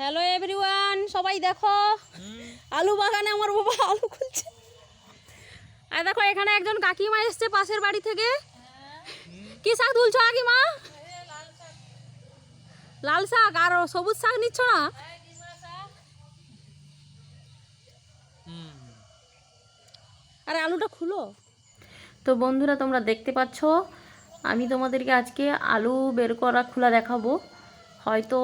Hello everyone সবাই দেখো? আলু বাগানে আমার বাবা আলু খুলছে। আর দেখো এখানে একজন কাকিমা এসছে পাশের বাড়ি থেকে। কি শাক তুলছো কাকিমা? লাল শাক আর সবুজ শাক নিচ্ছ না? আরে আলুটা খুলো। তো বন্ধুরা তোমরা দেখতে পাচ্ছ আমি তোমাদেরকে আজকে আলু বের করা খোলা দেখাবো। হয়তো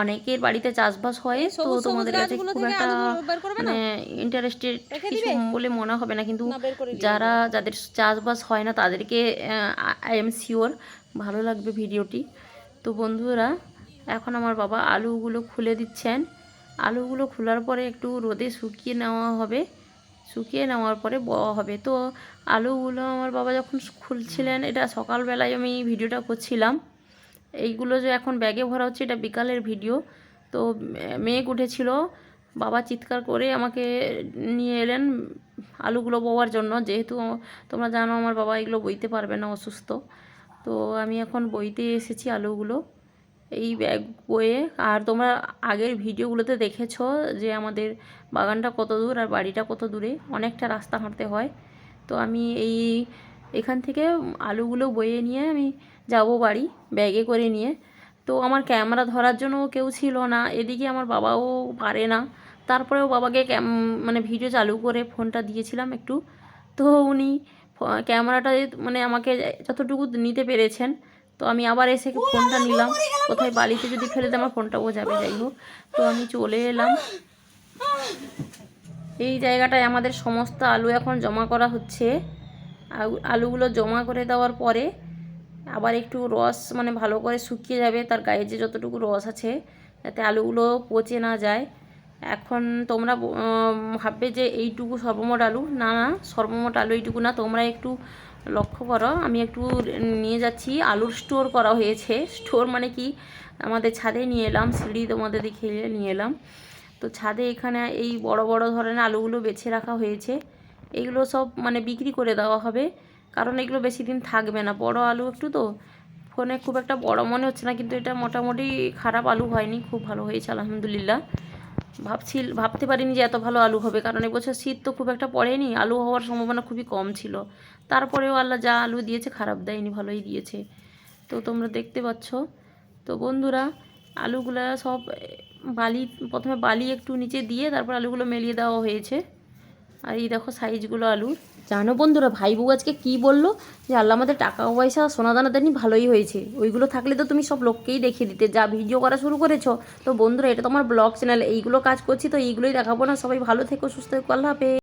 অনেকের বাড়িতে চাষবাস হয় তো তোমাদের কাছে খুব একটা? মানে ইন্টারেস্টেড কিছু বলে মনে হবে না। কিন্তু। যারা যাদের চাষবাস হয় না তাদেরকে আই এম শিওর ভালো লাগবে ভিডিওটি। তো বন্ধুরা এখন আমার বাবা আলুগুলো খুলে দিচ্ছেন। আলুগুলো খোলার পরে একটু রোদে শুকিয়ে নেওয়া হবে। শুকিয়ে নেওয়ার পরে বওয়া হবে। তো আলুগুলো আমার বাবা যখন খুলছিলেন এটা সকালবেলায় আমি ভিডিওটা করছিলাম। এইগুলো যে এখন ব্যাগে ভরা হচ্ছে, এটা বিকালের ভিডিও। তো মেঘ উঠেছিল, বাবা চিৎকার করে আমাকে নিয়ে এলেন আলুগুলো বওয়ার জন্য। যেহেতু তোমরা জানো, আমার বাবা এগুলো বইতে পারবে না, অসুস্থ। তো আমি এখন বইতে এসেছি আলুগুলো। এই ব্যাগ বয়ে আর তোমরা আগের ভিডিওগুলোতে দেখেছ যে আমাদের বাগানটা কত দূর আর বাড়িটা কত দূরে, অনেকটা রাস্তা হাঁটতে হয়। তো আমি এই এখান থেকে আলুগুলো বয়ে নিয়ে আমি যাব বাড়ি ব্যাগে করে নিয়ে। তো আমার ক্যামেরা ধরার জন্য কেউ ছিল না এদিকে আমার বাবাও পারে না। তারপরেও বাবাকে ক্যাম মানে ভিডিও চালু করে ফোনটা দিয়েছিলাম একটু। তো উনি ক্যামেরাটা মানে আমাকে যতটুকু নিতে পেরেছেন তো আমি আবার এসে ফোনটা নিলাম। কোথায় বালিতে যদি ফেলে দিই আমার ফোনটাও যাবে যাই হোক। তো আমি চলে এলাম। এই জায়গাটায় আমাদের সমস্ত আলু এখন জমা করা হচ্ছে। আলুগুলো জমা করে দেওয়ার পরে আবার একটু রস মানে ভালো করে শুকিয়ে যাবে, তার গায়ে যে যতটুকু রস আছে, যাতে আলুগুলো পচে না যায়। এখন তোমরা ভাববে যে এইটুকু সর্বমোট আলু। না না, সর্বমোট আলু এইটুকু না, তোমরা একটু লক্ষ্য করো। আমি একটু নিয়ে যাচ্ছি। আলুর স্টোর করা হয়েছে। স্টোর মানে কি? আমাদের ছাদে নিয়ে এলাম, সিঁড়ি তোমাদের দেখিয়ে নিয়ে এলাম। তো ছাদে এখানে এই বড় বড় ধরনের আলুগুলো বেছে রাখা হয়েছে। এইগুলো সব মানে বিক্রি করে দেওয়া হবে। কারণ এগুলো বেশি দিন থাকবে না। বড় আলু একটু তো। ফোনে খুব একটা বড় মনে হচ্ছে না, কিন্তু এটা মোটামুটি খারাপ আলু হয়নি। খুব ভালো হয়েছে, আলহামদুলিল্লাহ। ভাবছি, ভাবতে পারিনি যে এত ভালো আলু হবে। কারণ এবছর শীত তো খুব একটা পড়েনি। আলু হওয়ার সম্ভাবনা খুবই কম ছিল। তারপরেও আল্লাহ যা আলু দিয়েছে খারাপ দেয়নি, ভালোই দিয়েছে। তো তোমরা দেখতে পাচ্ছ। তো বন্ধুরা, আলুগুলা সব বালি, প্রথমে বালি একটু নিচে দিয়ে তারপর আলুগুলো মেলিয়ে দেওয়া হয়েছে। আর এই দেখো সাইজগুলো আলুর জানো বন্ধুরা ভাই বউ আজকে কি বলল? যে আল্লাহ আমাদের টাকা পয়সা, সোনাদানা দেনি ভালোই হয়েছে। ওইগুলো থাকলে তো তুমি সব লোককেই দেখিয়ে দিতে। যা ভিডিও করা শুরু করেছ, তো বন্ধুরা, এটা তোমার ব্লগ চ্যানেল, এইগুলো কাজ করছি, তো এইগুলোই দেখাবো না। সবাই ভালো থেকো, সুস্থ থেকো, আল্লাহ